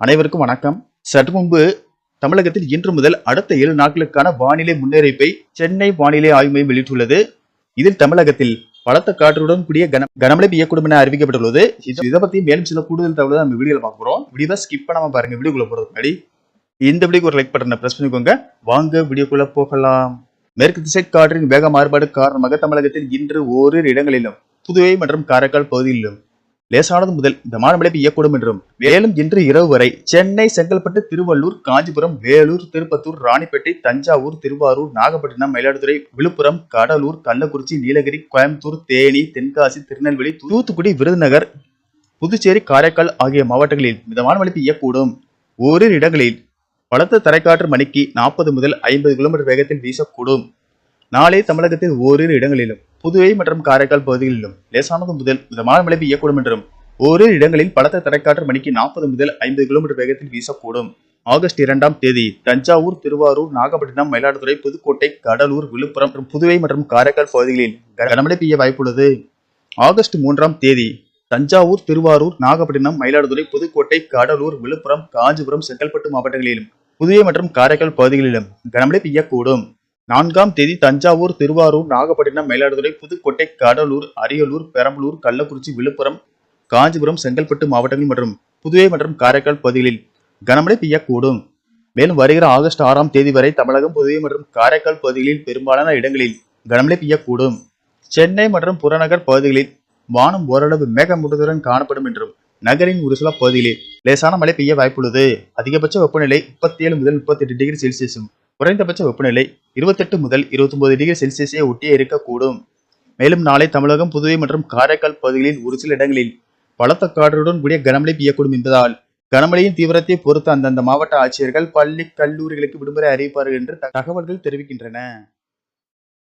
அனைவருக்கும் வணக்கம். சற்று முன்பு தமிழகத்தில் இன்று முதல் அடுத்த ஏழு நாட்களுக்கான வானிலை முன்னறிவிப்பை சென்னை வானிலை ஆய்வு மையம் வெளியிட்டுள்ளது. இதில் தமிழகத்தில் பலத்த காற்றுடன் கூடிய கன கனமழை பெய்யக்கூடும் என அறிவிக்கப்பட்டுள்ளது. இதை பத்தி மேலும் சில கூடுதல் தகவல் நம்ம வீடியோல பார்க்க போறோம். வீடியோவை ஸ்கிப் பண்ணாம பாருங்க. வீடியோக்குள்ள போறதுக்கு முன்னாடி இந்த வீடியோக்கு ஒரு லைக் பட்டனை பிரஸ் பண்ணிக்கோங்க. வாங்க வீடியோக்குள்ள போகலாம். மேற்கு திசை காற்றின் வேக மாறுபாடு காரணமாக தமிழகத்தில் இன்று ஓரிரு இடங்களிலும் புதுவை மற்றும் காரைக்கால் பகுதியிலும் லேசானது முதல் மிதமான மழை பெய்யக்கூடும் என்றும். மேலும் இன்று இரவு வரை சென்னை செங்கல்பட்டு திருவள்ளூர் காஞ்சிபுரம் வேலூர் திருப்பத்தூர் ராணிப்பேட்டை தஞ்சாவூர் திருவாரூர் நாகப்பட்டினம் மயிலாடுதுறை விழுப்புரம் கடலூர் கள்ளக்குறிச்சி நீலகிரி கோயம்புத்தூர் தேனி தென்காசி திருநெல்வேலி தூத்துக்குடி விருதுநகர் புதுச்சேரி காரைக்கால் ஆகிய மாவட்டங்களில் மிதமான மழை பெய்யக்கூடும் ஓரிரு இடங்களில் பலத்த தரைக்காற்று மணிக்கு நாற்பது முதல் ஐம்பது கிலோமீட்டர் வேகத்தில் வீசக்கூடும். நாளை தமிழகத்தில் ஓரிரு இடங்களிலும் புதுவை மற்றும் காரைக்கால் பகுதிகளிலும் லேசானது முதல் மிதமான மழை பெய்யக்கூடும் என்றும் ஓரிரு இடங்களில் பலத்த தரைக்காற்று மணிக்கு நாற்பது முதல் ஐம்பது கிலோமீட்டர் வேகத்தில் வீசக்கூடும். ஆகஸ்ட் இரண்டாம் தேதி தஞ்சாவூர் திருவாரூர் நாகப்பட்டினம் மயிலாடுதுறை புதுக்கோட்டை கடலூர் விழுப்புரம் மற்றும் புதுவை மற்றும் காரைக்கால் பகுதிகளில் கனமழை பெய்ய வாய்ப்புள்ளது. ஆகஸ்ட் மூன்றாம் தேதி தஞ்சாவூர் திருவாரூர் நாகப்பட்டினம் மயிலாடுதுறை புதுக்கோட்டை கடலூர் விழுப்புரம் காஞ்சிபுரம் செங்கல்பட்டு மாவட்டங்களிலும் புதுவை மற்றும் காரைக்கால் பகுதிகளிலும் கனமழை பெய்யக்கூடும். நான்காம் தேதி தஞ்சாவூர் திருவாரூர் நாகப்பட்டினம் மயிலாடுதுறை புதுக்கோட்டை கடலூர் அரியலூர் பெரம்பலூர் கள்ளக்குறிச்சி விழுப்புரம் காஞ்சிபுரம் செங்கல்பட்டு மாவட்டங்கள் மற்றும் புதுவை மற்றும் காரைக்கால் பகுதிகளில் கனமழை பெய்யக்கூடும். மேலும் வருகிற ஆகஸ்ட் ஆறாம் தேதி வரை தமிழகம் புதுவை மற்றும் காரைக்கால் பகுதிகளில் பெரும்பாலான இடங்களில் கனமழை பெய்யக்கூடும். சென்னை மற்றும் புறநகர் பகுதிகளில் வானம் ஓரளவு மேகமூட்டத்துடன் காணப்படும் என்றும் நகரின் ஒரு சில பகுதிகளில் லேசான மழை பெய்ய வாய்ப்புள்ளது. அதிகபட்ச வெப்பநிலை முப்பத்தி ஏழு முதல் முப்பத்தி எட்டு டிகிரி செல்சியஸும் குறைந்தபட்ச வெப்பநிலை இருபத்தெட்டு முதல் இருபத்தொன்பது டிகிரி செல்சியஸை ஒட்டியே இருக்கக்கூடும். மேலும் நாளை தமிழகம் புதுவை மற்றும் காரைக்கால் பகுதிகளில் ஒரு சில இடங்களில் பலத்த காற்றுடன் கூடிய கனமழை பெய்யக்கூடும் என்பதால் கனமழையின் தீவிரத்தை பொறுத்து அந்தந்த மாவட்ட ஆட்சியர்கள் பள்ளி கல்லூரிகளுக்கு விடுமுறை அறிவிப்பார்கள் என்று தகவல்கள் தெரிவிக்கின்றன.